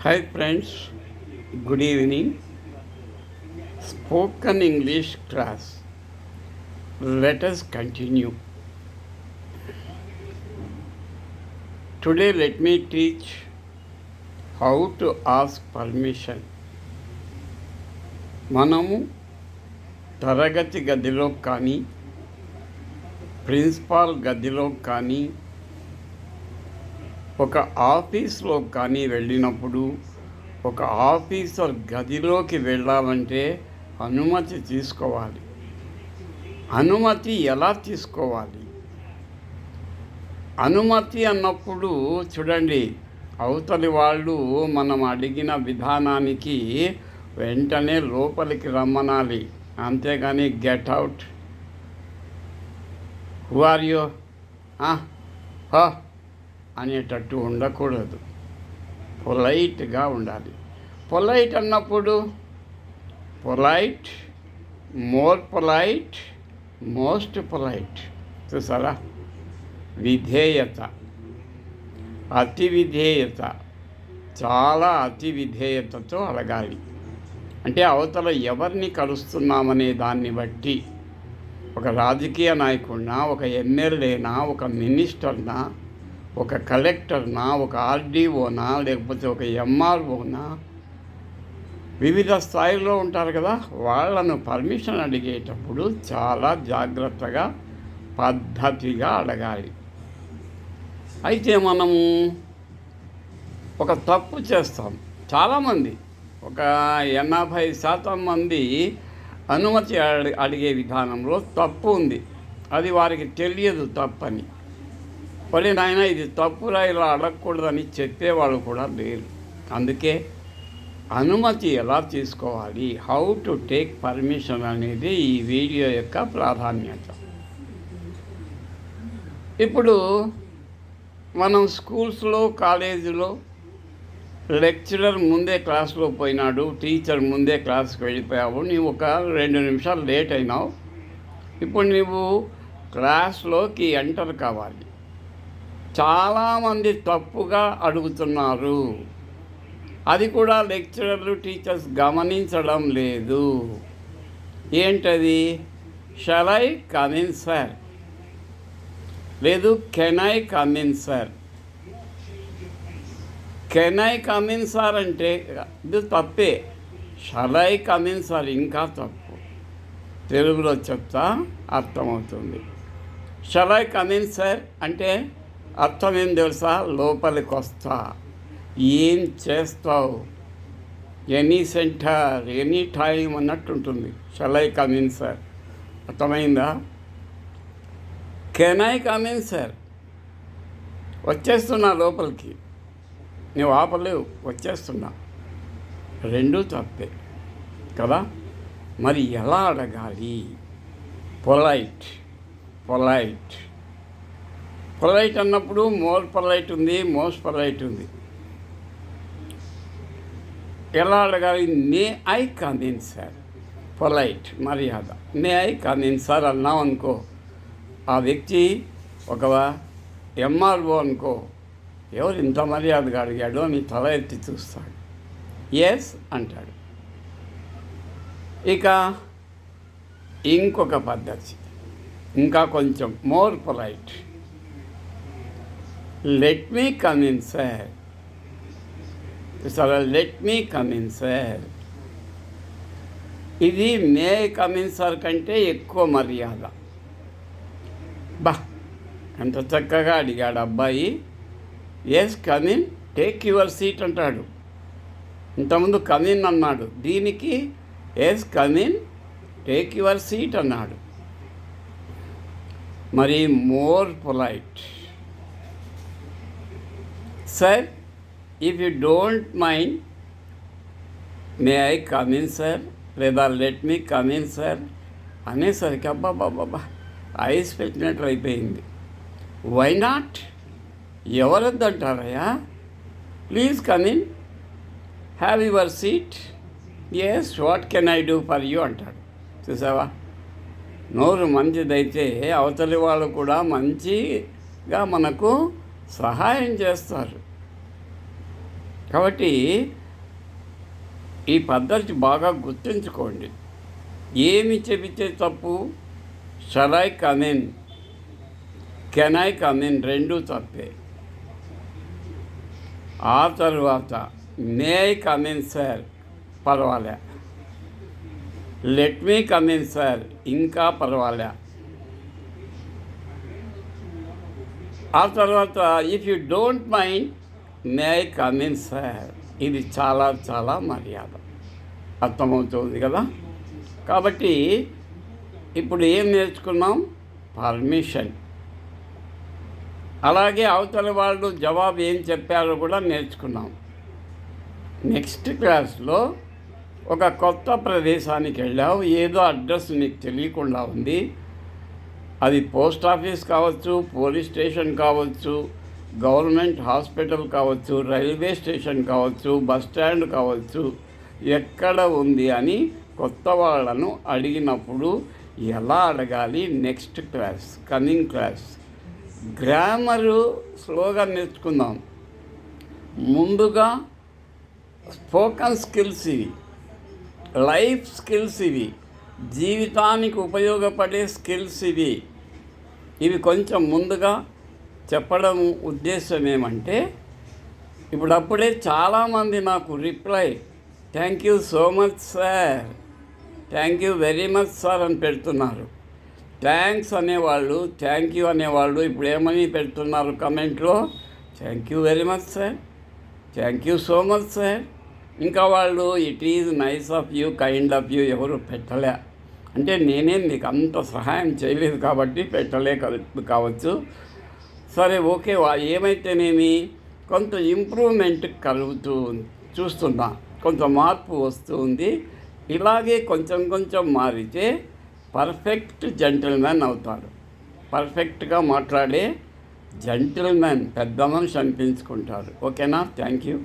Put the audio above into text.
Hi friends good evening spoken English class letters continue today let me teach how to ask permission మనము తరగతి గదిలో కానీ principal గదిలో కానీ ఒక ఆఫీస్లో కానీ వెళ్ళినప్పుడు ఒక ఆఫీసర్ గదిలోకి వెళ్ళాలంటే అనుమతి తీసుకోవాలి. అనుమతి ఎలా తీసుకోవాలి? అనుమతి అన్నప్పుడు చూడండి అవతలి వాళ్ళు మనం అడిగిన విధానానికి వెంటనే లోపలికి రమ్మనాలి. అంతేగాని get out. Who are you అనేటట్టు ఉండకూడదు. పొలైట్గా ఉండాలి. పొలైట్ అన్నప్పుడు? Polite more polite most polite. చూసారా? విధేయత. అతి విధేయత. చాలా అతి విధేయతతో అడగాలి అంటే అవతల ఎవరిని కలుస్తున్నామనే దాన్ని బట్టి ఒక రాజకీయ నాయకుడినా ఒక ఎమ్మెల్యేనా ఒక మినిస్టర్నా ఒక కలెక్టర్నా ఒక ఆర్డీఓనా లేకపోతే ఒక ఎంఆర్ఓనా? వివిధ స్థాయిలో ఉంటారు కదా వాళ్ళను పర్మిషన్ అడిగేటప్పుడు చాలా జాగ్రత్తగా పద్ధతిగా అడగాలి. అయితే మనము ఒక తప్పు చేస్తాం. చాలామంది ఒక ఎనభై శాతం మంది అనుమతి అడి అడిగే విధానంలో తప్పు ఉంది. అది వారికి తెలియదు తప్పని. మరి నాయన ఇది తప్పురా ఇలా అడగకూడదని చెప్పేవాళ్ళు కూడా లేరు. అందుకే అనుమతి ఎలా తీసుకోవాలి? హౌ టు టేక్ పర్మిషన్ అనేది ఈ వీడియో యొక్క ప్రాధాన్యత. ఇప్పుడు మనం స్కూల్స్లో కాలేజీలో లెక్చరర్ ముందే క్లాస్లో పోయినాడు టీచర్ ముందే క్లాస్కి వెళ్ళిపోయావు నీవు ఒక రెండు నిమిషాలు లేట్ అయినావు. ఇప్పుడు నీవు క్లాస్లోకి ఎంటర్ కావాలి. చాలామంది తప్పుగా అడుగుతున్నారు. అది కూడా లెక్చరర్లు టీచర్స్ గమనించడం లేదు. ఏంటది? Shall I come in sir లేదు can I come in sir can I come in sir అంటే ఇది తప్పే. షలై కమిన్ సార్ ఇంకా తప్పు. తెలుగులో చెప్తా అర్థమవుతుంది. షలై కమిన్ సార్ అంటే అర్థం ఏం తెలుసా? లోపలికి వస్తా ఏం చేస్తావు? ఎనీ సెంటర్ ఎనీ టైం అన్నట్టు ఉంటుంది ఐ కమిన్ సార్ అర్థమైందా? Can I come in sir వచ్చేస్తున్నా లోపలికి. నువ్వు ఆపలేవు వచ్చేస్తున్నా. రెండూ తప్పే కదా? మరి ఎలా అడగాలి? పొలైట్ పొలైట్ పొలైట్ అన్నప్పుడు మోర్ పొలైట్ ఉంది మోస్ పొలైట్ ఉంది. ఎలా అడగాలి? నే ఐ కమిన్ సార్. పొలైట్ మర్యాద. నే ఐ కమిన్ సార్ అన్నాం అనుకో ఆ వ్యక్తి ఒక ఎంఆర్ఓ అనుకో ఎవరు ఇంత మర్యాదగా అడిగాడో అని తల ఎత్తి చూస్తాడు. ఎస్ అంటాడు. ఇక ఇంకొక పద్ధతి. ఇంకా కొంచెం more polite let me come in sir sir let me come in sir ఇది మే కమిన్ సార్ కంటే ఎక్కువ మర్యాద. బా ఎంత చక్కగా అడిగాడు అబ్బాయి. Yes come in take your seat అంటాడు. ఇంతకుముందు కమిన్ అన్నాడు. దీనికి yes come in take your seat అన్నాడు. మరి more polite sir if you don't mind may I come in sir లేదా let me come in sir అనేసరికి అబ్బా బాబా ఐస్ పెట్టినట్లు అయిపోయింది. Why not ఎవరొద్దంటారయ్యా? Please come in have your seat yes what can I do for you అంటాడు. చూసావా? నోరు మంచిదైతే అవతలి వాళ్ళు కూడా మంచిగా మనకు సహాయం చేస్తారు. కాబట్టి ఈ పద్ధతి బాగా గుర్తుంచుకోండి. ఏమి చెబితే తప్పు షరాయ్ కమిన్ కెనాయ్ కమిన్ రెండు తప్పే. ఆ తర్వాత మే కమెన్ సార్ పర్వాలే. Let me come in sir ఇంకా పర్వాలే. ఆ తర్వాత if you don't mind may I come in sir ఇది చాలా చాలా మర్యాద. అర్థమవుతుంది కదా? కాబట్టి ఇప్పుడు ఏం నేర్చుకున్నాం? పర్మిషన్. అలాగే అవతల వాళ్ళు జవాబు ఏం చెప్పారో కూడా నేర్చుకున్నాం. నెక్స్ట్ క్లాస్లో ఒక కొత్త ప్రదేశానికి వెళ్ళావు. ఏదో అడ్రస్ నీకు తెలియకుండా ఉంది. అది పోస్ట్ ఆఫీస్ కావచ్చు పోలీస్ స్టేషన్ కావచ్చు గవర్నమెంట్ హాస్పిటల్ కావచ్చు రైల్వే స్టేషన్ కావచ్చు బస్ స్టాండ్ కావచ్చు ఎక్కడ ఉంది అని కొత్త వాళ్ళను అడిగినప్పుడు ఎలా అడగాలి? Next class coming class. Grammar స్లోగా నేర్చుకుందాం. ముందుగా స్పోకన్ స్కిల్స్ ఇవి లైఫ్ స్కిల్స్ ఇవి జీవితానికి ఉపయోగపడే స్కిల్స్ ఇవి. ఇవి కొంచెం ముందుగా చెప్పడం ఉద్దేశం ఏమంటే ఇప్పుడు అప్పుడే చాలామంది నాకు reply thank you so much sir thank you very much sir అని పెడుతున్నారు. థ్యాంక్స్ అనేవాళ్ళు థ్యాంక్ యూ అనేవాళ్ళు ఇప్పుడు ఏమని పెడుతున్నారు కమెంట్లో thank you very much sir thank you so much sir ఇంకా వాళ్ళు it is nice of you kind of you ఎవరు పెట్టలే. అంటే నేనే మీకు అంత సహాయం చేయలేదు కాబట్టి పెట్టలే కావచ్చు. సరే ఓకే వా- ఏమైతేనేమి? కొంత ఇంప్రూవ్మెంట్ కలుగుతూ చూస్తున్నా. కొంత మార్పు వస్తుంది ఇలాగే కొంచెం కొంచెం మారితే పర్ఫెక్ట్ జెంటిల్మెన్ అవుతాడు. పర్ఫెక్ట్గా మాట్లాడే జెంటిల్మెన్ పెద్ద మనిషి అనిపించుకుంటారు ఓకేనా? Thank you